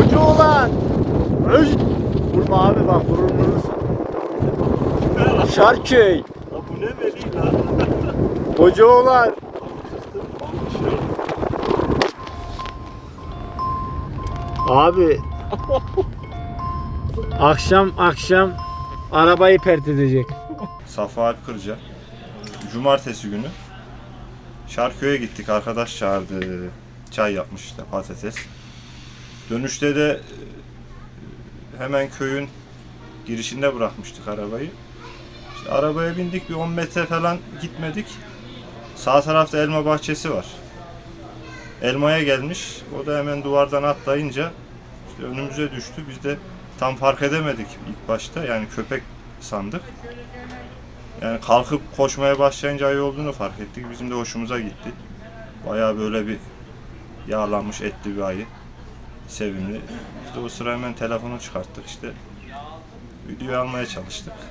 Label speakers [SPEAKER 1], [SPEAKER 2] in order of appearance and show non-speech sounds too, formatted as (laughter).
[SPEAKER 1] Koca oğlan. Öş. Vurma abi bak vurur vurursun. Şarköy.
[SPEAKER 2] Ya bu ne veli lan? (laughs)
[SPEAKER 1] Koca oğlan. Abi. (laughs) akşam akşam arabayı pert edecek.
[SPEAKER 3] Safa Alp Kırca. Cumartesi günü Şarköy'e gittik. Arkadaş çağırdı. Çay yapmış işte patates. Dönüşte de e, hemen köyün girişinde bırakmıştık arabayı. İşte arabaya bindik bir 10 metre falan gitmedik. Sağ tarafta elma bahçesi var. Elmaya gelmiş. O da hemen duvardan atlayınca işte önümüze düştü. Biz de tam fark edemedik ilk başta. Yani köpek sandık. Yani kalkıp koşmaya başlayınca ayı olduğunu fark ettik. Bizim de hoşumuza gitti. Bayağı böyle bir yağlanmış etli bir ayı. Sevimli. İşte o sıra hemen telefonu çıkarttık işte. Videoyu almaya çalıştık.